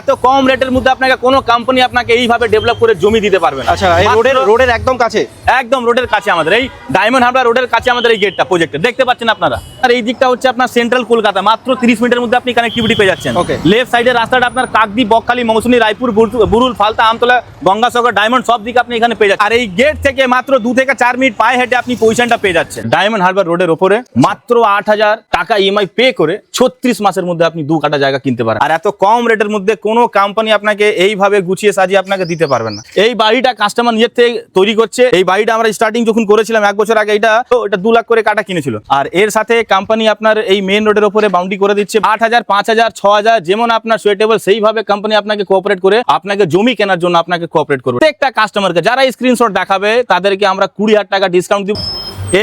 এত কম রেটের মধ্যে আপনাকে কোনো কোম্পানি আপনাকে এইভাবে ডেভেলপ করে জমি দিতে পারবে না। আচ্ছা এই রোডের রোডের একদম কাছে? একদম রোডের কাছে আমাদের। এই ডায়মন্ড হারবার রোডের কাছে আমাদের এই গেটটা প্রজেক্ট দেখতে পাচ্ছেন আপনারা? আর এই দিকটা হচ্ছে আপনার সেন্ট্রাল কলকাতা। মাত্র 30 মিনিটের মধ্যে আপনি কানেক্টিভিটি পেয়ে যাচ্ছেন. লেফট সাইডের রাস্তাটা আপনার কাকদি বকখালি মৌসুমী রায়পুর বুরুল ফালতা আমতলা গঙ্গাসাগর ডায়মন্ড সব দিকে আপনি এখানে পেয়ে যাচ্ছেন। আর এই গেট থেকে মাত্র দু থেকে চার মিনিট পায়ে হেঁটে আপনি পজিশনটা পেয়ে যাচ্ছেন। ডায়মন্ড হারবার রোডের ওপরে মাত্র আট হাজার টাকা ইএমআই পে করে ছত্রিশ মাসের মধ্যে আপনি দু কাটা জায়গা কিনতে পারেন। আর এত কম রেটের মধ্যে কোনো কোম্পানি আপনাকে এইভাবে গুছিয়ে সাজিয়ে আপনাকে দিতে পারবে না। এই বাড়িটা কাস্টমার নিজের থেকে তৈরি করছে। এই বাড়িটা আমরা স্টার্টিং যখন করেছিলাম এক বছর আগে, এটা তো এটা দু লাখ করে কাটা কিনেছিল। আর এর সাথে কোম্পানি আপনার এই মেন রোডের উপরে বাউন্ডি করে দিচ্ছে। আট হাজার, পাঁচ হাজার, ছ হাজার, যেমন আপনার সুইটেবল সেইভাবে কোম্পানি আপনাকে কোঅপারেট করে আপনাকে জমি কেনার জন্য আপনাকে কোঅপারেট করবে। প্রত্যেকটা কাস্টমারকে যারা স্ক্রিনশট দেখাবে, তাদেরকে আমরা কুড়ি হাজার টাকা ডিসকাউন্ট দিব।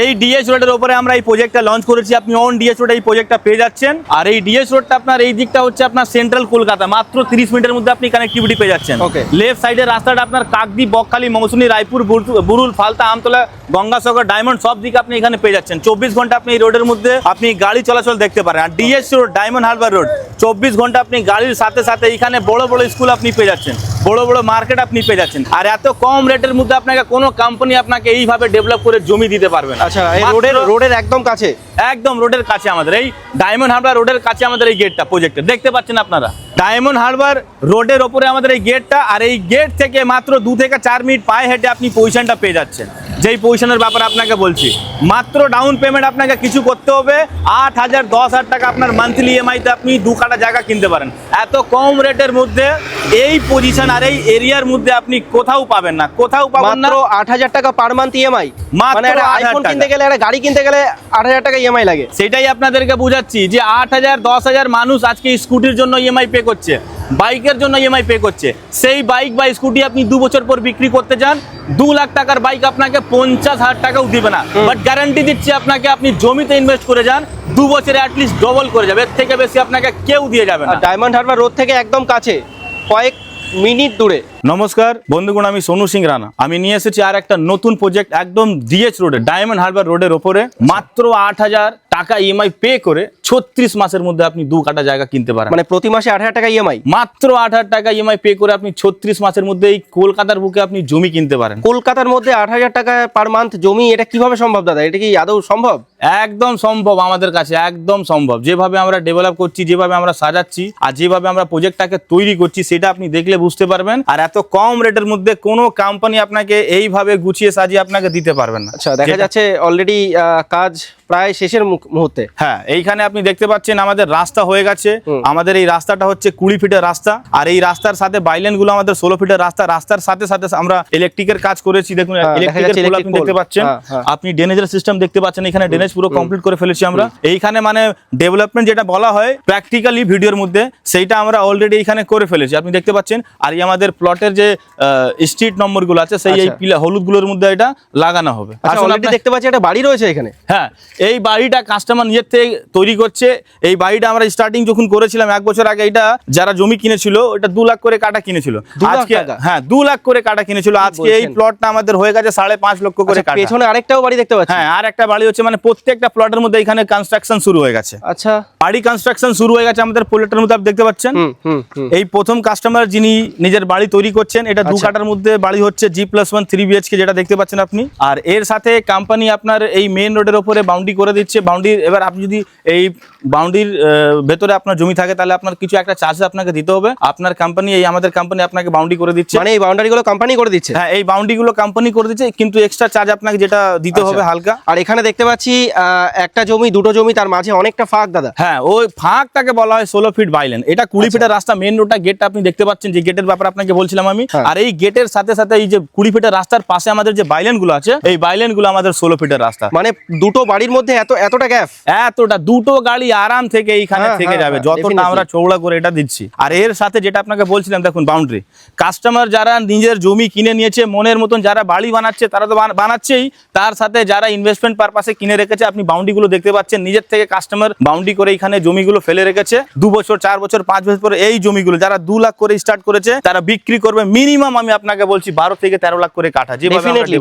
এই ডিএস রোডের উপরে আমরা এই প্রজেক্টটা লঞ্চ করেছি। আপনি অন ডিএস রোডে এই প্রজেক্টটা পেয়ে যাচ্ছেন। আর এই ডিএস রোডটা আপনার এই দিকটা হচ্ছে আপনার সেন্ট্রাল কলকাতা। মাত্র 30 মিনিটের মধ্যে আপনি কানেক্টিভিটি পেয়ে যাচ্ছেন. লেফট সাইডের রাস্তাটা আপনার কাকদি বকখালি মৌসুমী রায়পুর বুরুল ফালতা আমতলা গঙ্গাসাগর ডায়মন্ড সব দিকে আপনি এখানে পেয়ে যাচ্ছেন। চব্বিশ ঘণ্টা আপনি এই রোডের মধ্যে আপনি গাড়ি চলাচল দেখতে পারেন। আর DS road Diamond Harbour road চব্বিশ ঘণ্টা আপনি গাড়ির সাথে সাথে এখানে বড় বড় স্কুল আপনি পেয়ে যাচ্ছেন। বড় বড় মার্কেট আপনি পেয়ে যাচ্ছেন। আর এত কম রেটের মধ্যে আপনাকে কোনো কোম্পানি আপনাকে এইভাবে ডেভেলপ করে জমি দিতে পারবে না। আচ্ছা এই রোডের রোডের একদম কাছে? একদম রোডের কাছে আমাদের। এই ডায়মন্ড হারবার রোডের কাছে আমাদের এই গেটটা প্রজেক্টে দেখতে পাচ্ছেন আপনারা? ডায়মন্ড হারবার রোডের ওপরে আমাদের এই গেটটা আর এই গেট থেকে মাত্র দু থেকে চার মিনিট পায়ে হেঁটে আপনি পজিশনটা পেয়ে যাচ্ছেন। যেই পজিশনের ব্যাপারে আপনাকে বলছি। মাত্র ডাউন পেমেন্ট আপনাকে কিছু করতে হবে। আট হাজার দশ হাজার টাকা আপনার মান্থলি ইএমআইতে আপনি দু কাটা জায়গা কিনতে পারেন। এত কম রেটের মধ্যে এই পজিশন আর এই এরিয়ার মধ্যে আপনি কোথাও পাবেন না। কোথাও পাবেন না। আট হাজার টাকা পার মান্থ ইএমআই মানে একটা আইফোন কিনতে গেলে একটা গাড়ি কিনতে গেলে আট হাজার টাকা ইএমআই লাগে। সেটাই আপনাদেরকে বুঝাচ্ছি যে আট হাজার দশ হাজার মানুষ আজকে স্কুটির জন্য ইএমআই পে করছে। বাইকের জন্য ইএমআই পে করছে। সেই বাইক বা স্কুটি আপনি দু বছর পর বিক্রি করতে যান দু লাখ টাকার বাইক আপনাকে পঞ্চাশ হাজার টাকাও দিবে না। বাট গ্যারান্টি দিচ্ছি আপনাকে আপনি জমিতে ইনভেস্ট করে যান দু বছরে অ্যাটলিস্ট ডবল করে যাবে। এর থেকে বেশি আপনাকে কেউ দিয়ে যাবে না। ডায়মন্ড হারবার রোড থেকে একদম কাছে কয়েক মিনিট দূরে। নমস্কার বন্ধুগণ আমি সোনু সিং রানা। আমি নিয়ে এসেছি আর একটা নতুন প্রজেক্ট একদম ডিএচ রোডে ডায়মন্ড হারবার রোডের ওপরে। মাত্র আট হাজার টাকা ইএমআই পে করে ছত্রিশ মাসের মধ্যে আপনি দু কাটা জায়গা কিনতে পারেন। মানে প্রতি মাসে আট হাজার টাকা ইএমআই মাত্র আট হাজার টাকা ইএমআই পে করে আপনি ছত্রিশ মাসের মধ্যে এই কলকাতার বুকে আপনি জমি কিনতে পারেন। কলকাতার মধ্যে আট হাজার টাকা পার মান্থ জমি এটা কীভাবে সম্ভব দাদা? এটা কি আদৌ সম্ভব? একদম সম্ভব আমাদের কাছে একদম সম্ভব। যেভাবে আমরা ডেভেলপ করছি যেভাবে আমরা সাজাচ্ছি আর যেভাবে আমরা প্রজেক্টটাকে তৈরি করছি সেটা আপনি দেখলে বুঝতে পারবেন। আর এত কম রেটের মধ্যে কোনো কোম্পানি আপনাকে এইভাবে গুছিয়ে সাজিয়ে আপনাকে দিতে পারবেন না। আচ্ছা দেখা যাচ্ছে অলরেডি কাজ প্রায় শেষের মুখ- মুহূর্তে। হ্যাঁ এইখানে আপনি দেখতে পাচ্ছেন আমাদের রাস্তা হয়ে গেছে। আমাদের এই রাস্তাটা হচ্ছে কুড়ি ফিটের রাস্তা। আর এই রাস্তার সাথে বাইলেনগুলো আমাদের ষোলো ফিটের রাস্তা। রাস্তার সাথে সাথে আমরা ইলেকট্রিকের কাজ করেছি। দেখুন হ্যাঁ, ইলেকট্রিকের আপনি দেখতে পাচ্ছেন। হ্যাঁ, হ্যাঁ। আপনি ড্রেনেজের সিস্টেম দেখতে পাচ্ছেন। এখানে ড্রেনেজ পুরো কমপ্লিট করে ফেলেছি আমরা। এইখানে মানে ডেভেলপমেন্ট যেটা বলা হয় প্র্যাকটিক্যালি ভিডিওর মধ্যে সেইটা আমরা অলরেডি এখানে করে ফেলেছি। আপনি দেখতে পাচ্ছেন। আর এই আমাদের প্লটের যে স্ট্রিট নম্বরগুলো আছে সেই এই আচ্ছা। হলুদগুলোর মধ্যে এটা লাগানো হবে। আচ্ছা দেখতে পাচ্ছি একটা বাড়ি রয়েছে এখানে। হ্যাঁ এই বাড়িটা কাস্টমার নিজের থেকে তৈরি করছে। এই বাড়িটা আমরা স্টার্টিং যখন করেছিলাম এক বছর আগে এটা যারা জমি কিনেছিল ওটা দু লাখ করে কাটা কিনেছিল। আজকে হ্যাঁ দু লাখ করে কাটা কিনেছিল। আজকে এই প্লটটা আমাদের হয়ে গেছে সাড়ে পাঁচ লক্ষ করে আচ্ছা, কাটা। পেছনে আরেকটাও বাড়ি দেখতে পাচ্ছি। হ্যাঁ আর একটা বাড়ি হচ্ছে মানে প্রত্যেকটা প্লটের মধ্যে এখানে কনস্ট্রাকশন শুরু হয়ে গেছে। আচ্ছা। বাড়ি কনস্ট্রাকশন শুরু হয়ে গেছে আমাদের প্লটের মধ্যে আপনি দেখতে পাচ্ছেন? এই প্রথম কাস্টমার যিনি নিজের বাড়ি তৈরি করছেন এটা দু আচ্ছা। কাটার মধ্যে বাড়ি হচ্ছে G plus one three BHK যেটা দেখতে পাচ্ছেন আপনি। আর এর সাথে কোম্পানি আপনার এই মেন রোডের ওপরে বাউন্ডি করে দিচ্ছে বাউন্ডি এবার আপনি যদি এই বাউন্ডির ভেতরে আপনার জমি থাকে তাহলে আপনার কিছু একটা চার্জ আপনাকে দিতে হবে। আপনার কোম্পানি এই আমাদের কোম্পানি আপনাকে বাউন্ডি করে দিচ্ছে। মানে এই বাউন্ডারি গুলো কোম্পানি করে দিচ্ছে? হ্যাঁ এই বাউন্ডি গুলো কোম্পানি করে দিচ্ছে কিন্তু এক্সট্রা চার্জ আপনাকে যেটা দিতে হবে আচ্ছা। হালকা। আর এখানে দেখতে পাচ্ছি একটা জমি দুটো জমি তার মাঝে অনেকটা ফাঁক দাদা। হ্যাঁ ওই ফাঁক ফাঁকটাকে বলা হয় ষোলো ফিট বাইলেন এটা কুড়ি আচ্ছা। ফিটের রাস্তা মেন রোডটা গেটটা আপনি দেখতে পাচ্ছেন যে গেটের ব্যাপারে আপনাকে বলছিলাম আমি। হ্যাঁ। আর এই গেটের সাথে সাথে এই যে কুড়ি ফিটের রাস্তার পাশে আমাদের যে বাইলেনগুলো আছে এই বাইলেনগুলো আমাদের ষোলো ফিটের রাস্তা। মানে দুটো বাড়ির মধ্যে এত এতটা গ্যাপ এতটা দুটো গাড়ি আরাম থেকে এইখানে হ্যাঁ, থেকে হ্যাঁ, যাবে। হ্যাঁ, যতটা আমরা চৌড়া করে এটা দিচ্ছি। আর এর সাথে যেটা আপনাকে বলছিলাম দেখুন বাউন্ডারি কাস্টমার যারা নিজের জমি কিনে নিয়েছে মনের মতন যারা বাড়ি বানাচ্ছে তারা তো বানাচ্ছেই। তার সাথে যারা ইনভেস্টমেন্ট পারপাসে কিনে রেখেছে আপনি দেখতে পাচ্ছেন। নিজের থেকে কাস্টমার করে এখানে জমিগুলো ফেলে রেখেছে। দু বছর চার বছর পাঁচ বছর পরে এই জমিগুলো যারা দু লাখ করে স্টার্ট করেছে তারা বিক্রি করবে মিনিমাম আমি আপনাকে বলছি বারো থেকে তেরো লাখ করে কাঠা।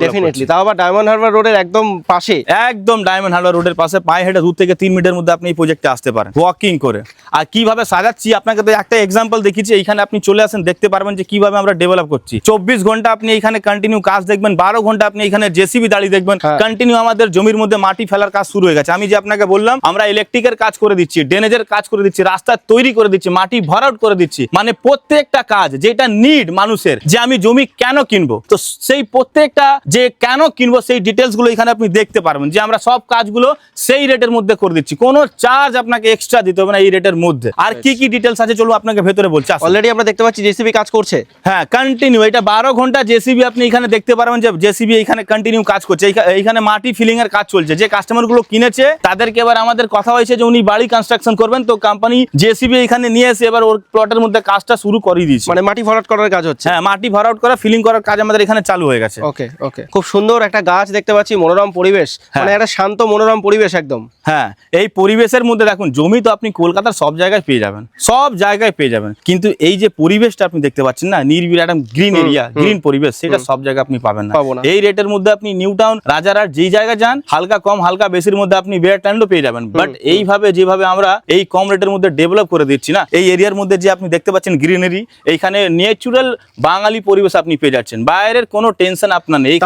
ডেফিনেটলি। তাও আবার ডায়মন্ড হারবার রোডের একদম পাশে। একদম ডায়মন্ড হারবার রোডের পাশে পায়ে হেঁটে দু থেকে তিন মিনিটের মধ্যে আপনি এই প্রজেক্টে আসতে পারেন ওয়াকিং করে। আর কীভাবে সাজাচ্ছি আপনাকে তো একটা এক্সাম্পল দেখিয়েছি এইখানে আপনি চলে আসেন দেখতে পারবেন যে কীভাবে আমরা ডেভেলপ করছি। চব্বিশ ঘণ্টা আপনি এখানে কন্টিনিউ কাজ দেখবেন বারো ঘণ্টা আপনি এখানে জেসিবি দাঁড়িয়ে দেখবেন হ্যাঁ। কন্টিনিউ আমাদের জমির মধ্যে মাটি ফেলার কাজ শুরু হয়ে গেছে। আমি যে আপনাকে বললাম আমরা ইলেকট্রিকের কাজ করে দিচ্ছি ড্রেনেজের কাজ করে দিচ্ছি রাস্তা তৈরি করে দিচ্ছি মাটি ভরাট করে দিচ্ছি। মানে প্রত্যেকটা কাজ যেটা নিড মানুষের যে আমি জমি কেন কিনবো? তো সেই প্রত্যেকটা যে কেন কিনবো সেই ডিটেলসগুলো এখানে আপনি দেখতে পারবেন। যে আমরা সব কাজগুলো সেই রেটের মধ্যে করে দিচ্ছি। কোনো চার্জ আপনাকে এক্সট্রা দিতে হবে না এই রেটের মধ্যে। আর কি কি ডিটেলস আছে চলো আপনাকে ভেতরে বলছি অলরেডি আমরা দেখতে পাচ্ছি জেসিবি কাজ করছে। হ্যাঁ কন্টিনিউ এটা বারো ঘণ্টা জেসিবি আপনি এখানে দেখতে পারবেন যে জেসিবি এখানে কন্টিনিউ কাজ করছে। এইখা- এইখানে মাটি ফিলিং এর কাজ চলছে। যে কাস্টমারগুলো কিনেছে তাদেরকে এবার আমাদের কথা হয়েছে যে উনি বাড়ি কনস্ট্রাকশন করবেন। তো কোম্পানি জেসিবি এখানে নিয়ে এসে এবার ওর প্লটের মধ্যে কাজটা শুরু করে দিয়েছে। মানে মাটি ভরাট করার কাজ হচ্ছে। হ্যাঁ মাটি ভরাট করা ফিলিং করার কাজ আমাদের এখানে চালু হয়ে গেছে। ওকে ওকে খুব সুন্দর একটা গাছ দেখতে পাচ্ছি মনোরম পরিবেশ। হ্যাঁ। মানে একটা শান্ত মনোরম পরিবেশ একদম। হ্যাঁ এই পরিবেশের মধ্যে দেখুন জমি তো আপনি কলকাতার সব জায়গায় পেয়ে যাবেন সব জায়গায় পেয়ে যাবেন। কিন্তু এই যে পরিবেশটা আপনি দেখতে পাচ্ছেন না নির্বিড় একটা গ্রিন এরিয়া গ্রিন পরিবেশ সেটা সব জায়গায় আপনি পাবেন না। এই রেটের মধ্যে আপনি নিউ টাউন রাজারহাট যেই জায়গায় যান হালকা কম হালকা বেশির মধ্যে আপনি বেয়ার ট্যান্ডও পেয়ে যাবেন। বাট এইভাবে যেভাবে আমরা এই কম রেটের মধ্যে ডেভেলপ করে দিচ্ছি না এই এরিয়ার মধ্যে যে আপনি দেখতে পাচ্ছেন গ্রিনারি এইখানে ন্যাচুরাল বাঙালি পরিবেশ আপনি পেয়ে যাচ্ছেন। বাইরের কোনো টেনশন আপনার নেই।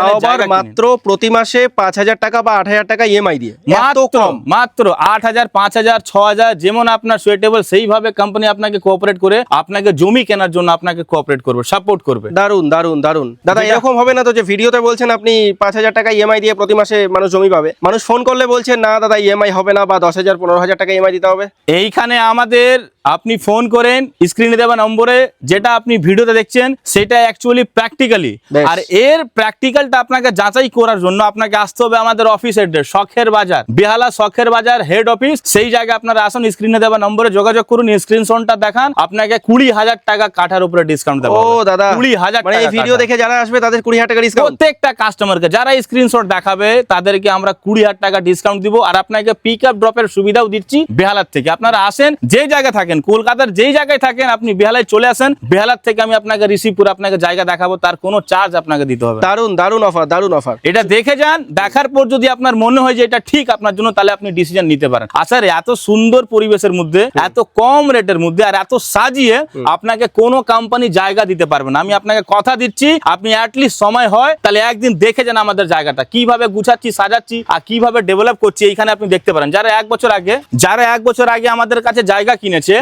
মাত্র প্রতি মাসে পাঁচ হাজার টাকা বা আট হাজার টাকা ইএমআই দিয়ে। মাত্র কম মাত্র আট হাজার পাঁচ হাজার ছ হাজার যেমন আপনার সুইটেবল সেইভাবে কোম্পানি আপনাকে কোঅপারেট করে আপনাকে জমি কেনার জন্য আপনাকে কোঅপারেট করবে সাপোর্ট করবে। দারুণ দারুণ দারুণ দাদা এরকম হবে না তো যে ভিডিওতে বলছেন আপনি পাঁচ হাজার টাকা ইএমআই দিয়ে প্রতি মাসে মানুষ জমি পাবে। মানুষ ফোন করলে বলছেন না দাদা ইএমআই হবে না বা দশ হাজার পনেরো হাজার টাকা ইএমআই দিতে হবে। এইখানে আমাদের আপনি ফোন করেন স্ক্রিনে দেওয়া নম্বরে যেটা আপনি ভিডিওতে দেখছেন সেটা অ্যাকচুয়ালি প্র্যাকটিক্যালি আর এর প্র্যাকটিক্যালটা আপনাকে যাচাই করার জন্য আপনাকে আসতে হবে আমাদের অফিস অ্যাড্রেস শখের বাজার। বেহালা শখের বাজার হেড অফিস সেই জায়গায় আপনারা আসুন স্ক্রিনে দেওয়া নম্বরে যোগাযোগ করুন স্ক্রিনশটটা দেখান আপনাকে কুড়ি হাজার টাকা কাঠার উপরে ডিসকাউন্ট দেবো ও দাদা কুড়ি হাজার মানে এই ভিডিও দেখে যারা আসবে তাদের কুড়ি হাজার টাকা ডিসকাউন্ট প্রত্যেকটা কাস্টমারকে যারা স্ক্রিনশট দেখাবে তাদেরকে আমরা কুড়ি হাজার টাকা ডিসকাউন্ট দিব। আর আপনাকে পিক আপ ড্রপের সুবিধাও দিচ্ছি বেহালার থেকে। আপনারা আসেন যে জায়গা থাকেন কলকাতার যেই জায়গায় থাকেন আপনি বেহালায় চলে আসেন। বেহালার থেকে আমি আপনাকে রিসিভ করে আপনাকে জায়গা দেখাবো তার কোনো চার্জ আপনাকে দিতে হবে দারুণ দারুণ অফার দারুণ অফার এটা দেখে যান দেখার পর যদি আপনার মনে হয় যে এটা ঠিক আপনার জন্য তাহলে আপনি ডিসিশন নিতে পারেন। আসার এত সুন্দর পরিবেশের মধ্যে এত কম রেটের মধ্যে আর এত সাজিয়ে আপনাকে কোনো কোম্পানি জায়গা দিতে পারবে না। আমি আপনাকে কথা দিচ্ছি আপনি অ্যাটলিস্ট সময় হয় তাহলে একদিন দেখে যান আমাদের জায়গাটা। কীভাবে গুছাচ্ছি সাজাচ্ছি আর কীভাবে ডেভেলপ করছি এইখানে আপনি দেখতে পারেন। যারা এক বছর আগে যারা এক বছর আগে আমাদের কাছে জায়গা কিনেছে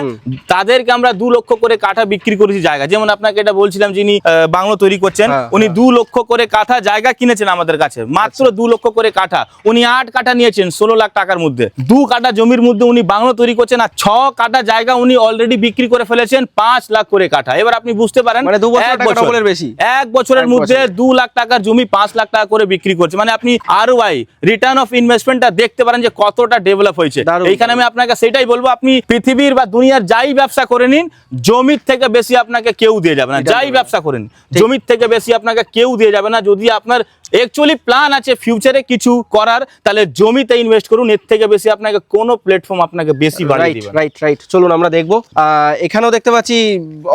তাদেরকে আমরা দু লক্ষ করে কাঠা বিক্রি করেছি জায়গা। যেমন আপনাকে এটা বলছিলাম যিনি বাংলো তৈরি করছেন হ্যাঁ, উনি দু লক্ষ করে কাঠা জায়গা কিনেছেন আমাদের কাছে। মাত্র দু লক্ষ করে কাঠা। উনি আট কাঠা নিয়েছেন ষোলো লাখ টাকার মধ্যে। দু কাঠা জমির মধ্যে উনি বাংলো তৈরি করছেন আর ছ কাঠা জায়গা উনি অলরেডি বিক্রি করে ফেলেছেন পাঁচ লাখ করে কাঠা। এবার আপনি বুঝতে পারেন মানে এক বছরের মধ্যে দু লাখ টাকার জমি পাঁচ লাখ টাকা করে বিক্রি করছে। মানে আপনি আর ওয়াই রিটার্ন অফ ইনভেস্টমেন্টটা দেখতে পারেন যে কতটা ডেভেলপ হয়েছে। এইখানে আমি আপনাকে সেটাই বলব আপনি পৃথিবীর বা দুনিয়ার যাই ব্যবসা করে নিন জমির থেকে বেশি আপনাকে কেউ দিয়ে যাবে না। যাই ব্যবসা করে নিন জমির থেকে বেশি আপনাকে কেউ দিয়ে যাবে না। যদি আপনার অ্যাকচুয়ালি প্ল্যান আছে ফিউচারে কিছু করার তাহলে জমিতে ইনভেস্ট করুন এর থেকে বেশি আপনাকে কোনো প্ল্যাটফর্ম আপনাকে বেশি বাড়িয়ে দিবে রাইট রাইট চলুন আমরা দেখব। এখানেও দেখতে পাচ্ছি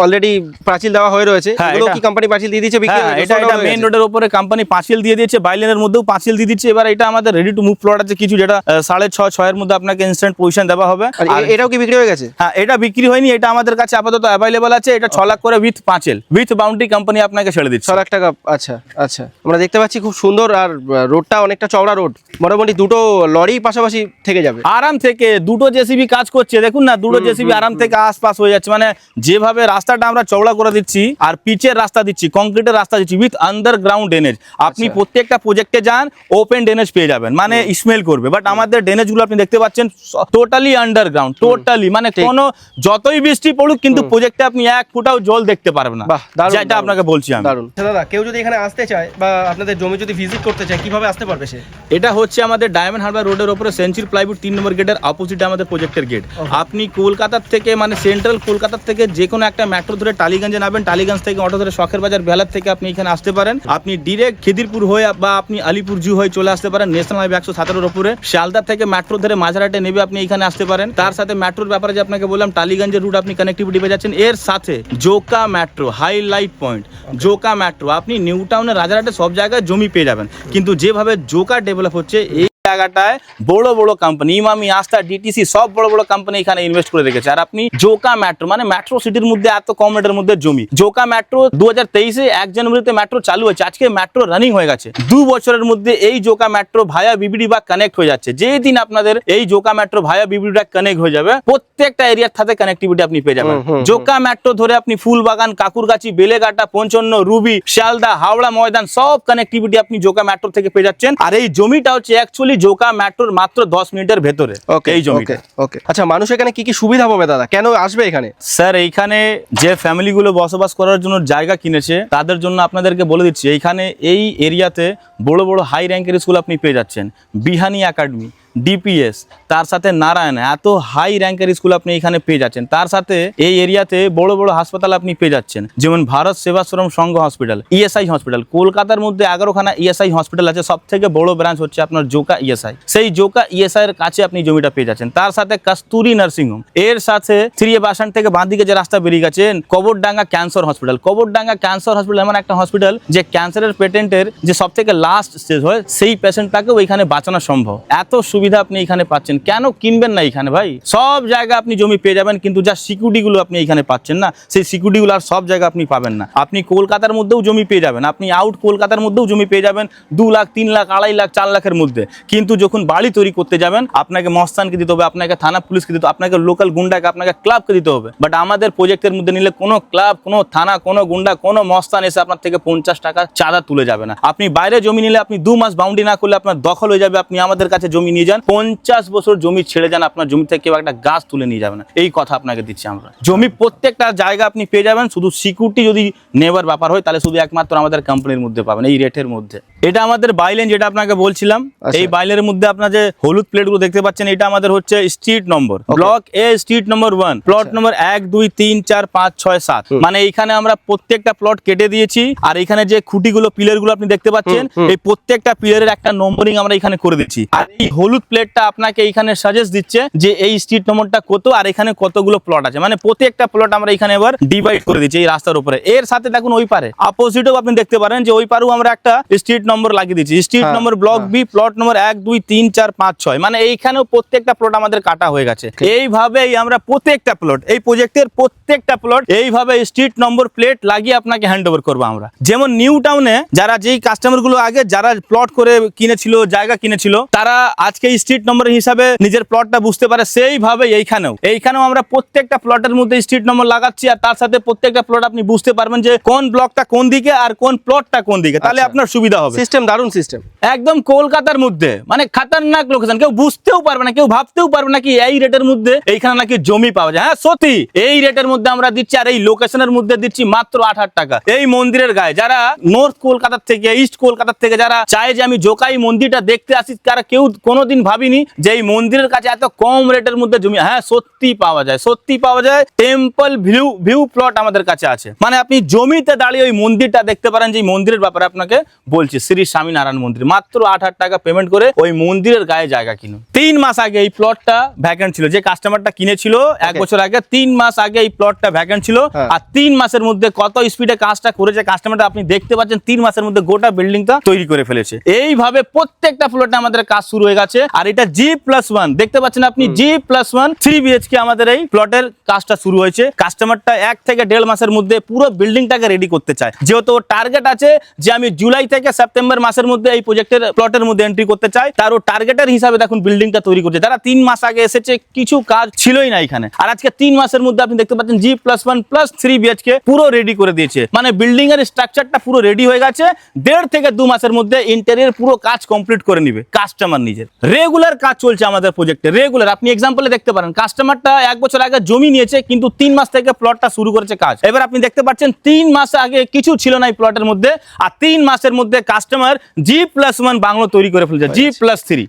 অলরেডি পাঁচিল দেওয়া হয়ে রয়েছে। হ্যাঁ, এগুলো কি কোম্পানি পাঁচিল দিয়ে দিয়েছে বিক্রি হ্যাঁ এটা এটা মেইন? রোডের উপরে কোম্পানি পাঁচিল দিয়ে দিয়েছে বাইলেনের মধ্যেও পাঁচিল দিয়ে দিচ্ছে। এবার এটা আমাদের রেডি টু মুভ প্লট আছে কিছু যেটা সাড়ে ছ ছয়ের মধ্যে আপনাকে ইনস্ট্যান্ট পজিশন দেওয়া হবে। এটাও কি বিক্রি হয়ে গেছে? হ্যাঁ এটা বিক্রি হয়নি এটা আমাদের কাছে আপাতত অ্যাভেলেবল আছে এটা ছ লাখ করে উইথ পাঁচিল উইথ বাউন্ডারি কোম্পানি আপনাকে ছেড়ে ছ দিচ্ছে লাখ টাকা আচ্ছা আচ্ছা। আমরা দেখতে পাচ্ছি খুব সুন্দর আর রোডটা অনেকটা চওড়া রোড। মোটামুটি দুটো লরি পাশাপাশি থেকে যাবে। আরাম থেকে দুটো জেসিবি কাজ করছে দেখুন না দুটো জেসিবি আরাম থেকে আশপাশ হয়ে যাচ্ছে। মানে যেভাবে রাস্তাটা আমরা চওড়া করে দিচ্ছি আর পিচের রাস্তা দিচ্ছি কংক্রিটের রাস্তা দিচ্ছি উইথ আন্ডারগ্রাউন্ড ড্রেনেজ আপনি আচ্ছা। প্রত্যেকটা প্রজেক্টে যান ওপেন ড্রেনেজ পেয়ে যাবেন মানে স্মেল করবে। বাট আমাদের ড্রেনেজগুলো আপনি দেখতে পাচ্ছেন টোটালি আন্ডারগ্রাউন্ড টোটালি মানে। কোনো যতই বৃষ্টি পড়ুক কিন্তু প্রজেক্টে আপনি এক ফুটাও জল দেখতে পারবেন না। যেটা আপনাকে বলছি আমি। আচ্ছা, দাদা কেউ যদি এখানে আসতে চায় বা আপনাদের জমি যদি ভিজিট করতে চায় কীভাবে আসতে পারবে সে? এটা হচ্ছে আমাদের ডায়মন্ড হারবার রোডের ওপরে সেঞ্চুরি প্লাইউড তিন নম্বর গেটের অপোজিটে আমাদের প্রজেক্টের গেট আপনি কলকাতার থেকে মানে সেন্ট্রাল কলকাতার থেকে যে কোনো একটা মেট্রো ধরে টালিগঞ্জে নামেন টালিগঞ্জ থেকে অটো ধরে শখের বাজার বেলার থেকে আপনি এখানে আসতে পারেন। আপনি ডিরেক্ট খিদিরপুর হয়ে বা আপনি আলিপুর জু হয়ে চলে আসতে পারেন ন্যাশনাল হাইওয়ে একশো সতেরোর ওপরে। শিয়ালদা থেকে মেট্রো ধরে মাঝারাটে নেবে আপনি এখানে আসতে পারেন। তার সাথে মেট্রোর ব্যাপারে যে আপনাকে বললাম টালিগঞ্জের রুট আপনি কানেক্টিভিটি পেয়ে যাচ্ছেন। এর সাথে Joka metro highlight point Joka metro আপনি নিউ টাউনের রাজারহাটে সব জায়গায় জমি পেয়ে যাবেন। কিন্তু যেভাবে জোকার ডেভেলপ হচ্ছে এই জায়গাটায় বড় বড় কোম্পানি ইমামি আস্থা ডিটিসি সব বড় বড় কোম্পানি এখানে ইনভেস্ট করে রেখেছে। আর আপনি জোকা মেট্রো মানে মেট্রো সিটির মধ্যে এত কম রেটের মধ্যে জমি। জোকা মেট্রো দু হাজার তেইশে এক জানুয়ারিতে মেট্রো চালু হয়েছে। আজকে মেট্রো রানিং হয়ে গেছে। দু বছরের মধ্যে এই জোকা মেট্রো ভায়া বিবিডি বা কানেক্ট হয়ে যাচ্ছে। যেই দিন আপনাদের এই Joka metro via BBD connect হয়ে যাবে প্রত্যেকটা এরিয়ার সাথে কানেক্টিভিটি আপনি পেয়ে যাবেন। জোকা মেট্রো ধরে আপনি ফুলবাগান কাকুরগাছি বেলেঘাটা পঞ্চন্ন রুবি শিয়ালদা হাওড়া ময়দান সব কানেক্টিভিটি আপনি জোকা মেট্রো থেকে পেয়ে যাচ্ছেন। আর এই জমিটা হচ্ছে অ্যাকচুয়ালি জোকা মেট্রোর মাত্র দশ মিনিটের ভেতরে এই জমিটা। ওকে ওকে আচ্ছা মানুষ এখানে কি কি সুবিধা পাবে দাদা? কেন আসবে এখানে? স্যার এইখানে যে ফ্যামিলি গুলো বসবাস করার জন্য জায়গা কিনেছে তাদের জন্য আপনাদেরকে বলে দিচ্ছি এইখানে এই এরিয়াতে বড় বড় হাই র্যাঙ্কের স্কুল আপনি পেয়ে যাচ্ছেন। বিহানি একাডেমি ডিপিএস তার সাথে নারায়ণ, এত হাই র্যাঙ্কের স্কুল আপনি এখানে পেয়ে যাচ্ছেন। তার সাথে এই এরিয়াতে বড় বড় হাসপাতাল আপনি পেয়ে যাচ্ছেন। যেমন Bharat Sevashram Sangha hospital ESI hospital কলকাতার মধ্যে এগারোখানা ইএসআই হসপিটাল আছে। সব থেকে বড় ব্রাঞ্চ হচ্ছে আপনার জোকা ইএসআই সেই জোকা ইএসআই এর কাছে আপনি জমিটা পেয়ে যাচ্ছেন। তার সাথে কস্তুরি নার্সিং হোম এর সাথে থ্রি বাসান থেকে বাঁদিকে যে রাস্তা বেরিয়ে গেছেন Kabardanga cancer hospital Kabardanga cancer hospital এমন একটা হসপিটাল যে ক্যান্সারের পেটেন্টের যে সব থেকে লাস্ট স্টেজ হয়, সেই পেশেন্টটাকেও ওইখানে বাঁচানো সম্ভব। এত সুবিধা আপনি এখানে পাচ্ছেন। কেন কিনবেন না এখানে ভাই? সব জায়গা আপনি জমি পেয়ে যাবেন, কিন্তু যা সিকিউরিটিগুলো আপনি এখানে পাচ্ছেন না, সেই সিকিউরিটিগুলো আর সব জায়গা আপনি পাবেন না। আপনি কলকাতার মধ্যেও জমি পেয়ে যাবেন, আপনি আউট কলকাতার মধ্যেও জমি পেয়ে যাবেন, দু লাখ, তিন লাখ, আড়াই লাখ, চার লাখের মধ্যে। কিন্তু যখন বাড়ি তৈরি করতে যাবেন, আপনাকে মস্তানকে দিতে হবে, আপনাকে থানা পুলিশকে দিতে হবে, আপনাকে লোকাল গুন্ডাকে, আপনাকে ক্লাবকে দিতে হবে। বাট আমাদের প্রজেক্টের মধ্যে নিলে কোনো ক্লাব কোনো থানা, কোনো গুন্ডা, কোনো মস্তান এসে আপনার থেকে পঞ্চাশ টাকা চাঁদা তুলে যাবে না। আপনি বাইরে জমি নিলে আপনি দু মাস বাউন্ডি না করলে আপনার দখল হয়ে যাবে, আপনি আমাদের কাছে জমি নিয়ে যান, পঞ্চাশ বছর জমি ছেড়ে যান, আপনার জমি থেকে কেউ একটা গাছ তুলে নিয়ে যাবে না। এই কথা আপনাকে দিচ্ছি আমরা। জমি প্রত্যেকটা জায়গা আপনি পেয়ে যাবেন, শুধু সিকিউরিটি যদি নেবার ব্যাপার হয়, তাহলে শুধু একমাত্র আমাদের কোম্পানির মধ্যে পাবেন, এই রেটের মধ্যে। এটা আমাদের বাইলেন যেটা আপনাকে বলছিলাম আচ্ছা। এই বাইলের মধ্যে আপনার যে হলুদ প্লেটগুলো দেখতে পাচ্ছেন এটা আমাদের হচ্ছে street number block A street number one plot. Number এক দুই তিন চার পাঁচ ছয় সাত। মানে এইখানে আমরা প্রত্যেকটা প্লট কেটে দিয়েছি আর এখানে যে খুঁটিগুলো পিলারগুলো আপনি দেখতে পাচ্ছেন। এই প্রত্যেকটা পিলারের একটা নম্বরিং আমরা এখানে করে দিচ্ছি। আর এই হলুদ প্লেটটা আপনাকে এইখানে সাজেস্ট দিচ্ছে যে এই স্ট্রিট নম্বরটা কত আর এখানে কতগুলো প্লট আছে। মানে প্রত্যেকটা প্লট আমরা এখানে এবার ডিভাইড করে দিচ্ছি এই রাস্তার উপরে। এর সাথে দেখুন ওই পারে। অপোজিটেও আপনি দেখতে পারেন যে ওই পারেও আমরা একটা স্ট্রিট নম্বর লাগিয়ে দিচ্ছি। Street number block. B plot number এক দুই তিন চার পাঁচ ছয়। মানে এইখানেও প্রত্যেকটা প্লট আমাদের কাটা হয়ে গেছে। এইভাবেই আমরা প্রত্যেকটা প্লট এই প্রজেক্টের প্রত্যেকটা প্লট এইভাবে স্ট্রিট নম্বর প্লেট লাগিয়ে আপনাকে হ্যান্ড ওভার করব আমরা। যেমন নিউ টাউনে যারা যেই কাস্টমারগুলো আগে যারা প্লট করে কিনেছিল জায়গা কিনেছিল তারা আজকে স্ট্রিট নম্বর হিসাবে নিজের প্লটটা বুঝতে পারে। সেইভাবে এইখানেও। এইখানেও আমরা প্রত্যেকটা প্লটের মধ্যে স্ট্রিট নম্বর লাগাচ্ছি আর তার সাথে প্রত্যেকটা প্লট আপনি বুঝতে পারবেন যে কোন ব্লকটা কোন দিকে আর কোন প্লটটা কোন দিকে। তাহলে আচ্ছা। আপনার সুবিধা হবে। সিস্টেম দারুণ সিস্টেম একদম কলকাতার মধ্যে। মানে খাতারনাক লোকেশন কেউ বুঝতেও পারবে না কেউ ভাবতেও পারবে না কি এই রেটের মধ্যে এইখানে নাকি জমি পাওয়া যায়। হ্যাঁ সত্যি এই রেটের মধ্যে আমরা দিচ্ছি আর এই লোকেশনের মধ্যে দিচ্ছি মাত্র আট হাজার টাকা। এই মন্দিরের গায়ে যারা নর্থ কলকাতার থেকে ইস্ট কলকাতার থেকে যারা চায় যে আমি জোকাই মন্দিরটা দেখতে আসি তারা কেউ কোনোদিন ভাবিনি যে এই মন্দিরের কাছে এত কম রেটের মধ্যে জমি। হ্যাঁ সত্যি পাওয়া যায় সত্যি পাওয়া যায়। টেম্পল ভিউ ভিউ প্লট আমাদের কাছে আছে। মানে আপনি জমিতে দাঁড়িয়ে ওই মন্দিরটা দেখতে পারেন যে এই মন্দিরের ব্যাপারে আপনাকে বলছি। শ্রী স্বামীনারায়ণ মন্দির। মাত্র আট হাজার টাকা পেমেন্ট করে ওই মন্দিরের গায়ে জায়গা কিনুন। তিন মাস আগে এই প্লটটা ভ্যাকেন্ট ছিল যে কাস্টমারটা কিনেছিল এক বছর আগে তিন মাস আগে এই প্লটটা ভ্যাকেন্ট ছিল। হ্যাঁ। আর তিন মাসের মধ্যে কত স্পিডে কাজটা করেছে কাস্টমারটা আপনি দেখতে পাচ্ছেন তিন মাসের মধ্যে গোটা বিল্ডিংটা তৈরি করে ফেলেছে। এইভাবে প্রত্যেকটা প্লটে আমাদের কাজ শুরু হয়ে গেছে। আর এটা জি প্লাস ওয়ান দেখতে পাচ্ছেন আপনি G plus one three BHK আমাদের এই প্লটের কাজটা শুরু হয়েছে। কাস্টমারটা এক থেকে দেড় মাসের মধ্যে পুরো বিল্ডিংটাকে রেডি করতে চায়। যেহেতু টার্গেট আছে যে আমি জুলাই থেকে সেপ্টেম্বর মাসের মধ্যে এই প্রজেক্টের প্লটের মধ্যে এন্ট্রি করতে চাই তার ও টার্গেটের হিসাবে দেখুন বিল্ডিংটা তৈরি করছে। যারা তিন মাস আগে এসেছে, কিছু কাজ ছিলই না এখানে। আর আজকে তিন মাসের মধ্যে আপনি দেখতে পাচ্ছেন G plus one plus three BHK পুরো রেডি করে দিয়েছে। মানে বিল্ডিং এর স্ট্রাকচারটা পুরো রেডি হয়ে গেছে, দেড় থেকে দু মাসের মধ্যে ইন্টেরিয়র পুরো কাজ কমপ্লিট করে নিবে কাস্টমার নিজের। রেগুলার কাজ চলছে আমাদের প্রজেক্টে রেগুলার আপনি এক্সাম্পলে দেখতে পারেন কাস্টমারটা এক বছর আগে জমি নিয়েছে, কিন্তু তিন মাস থেকে প্লটটা শুরু করেছে কাজ। এবার আপনি দেখতে পাচ্ছেন, তিন মাস আগে কিছু ছিল না এই প্লটের মধ্যে, আর তিন মাসের মধ্যে customer G plus one bungalow তৈরি করে ফেলছে জি প্লাস থ্রি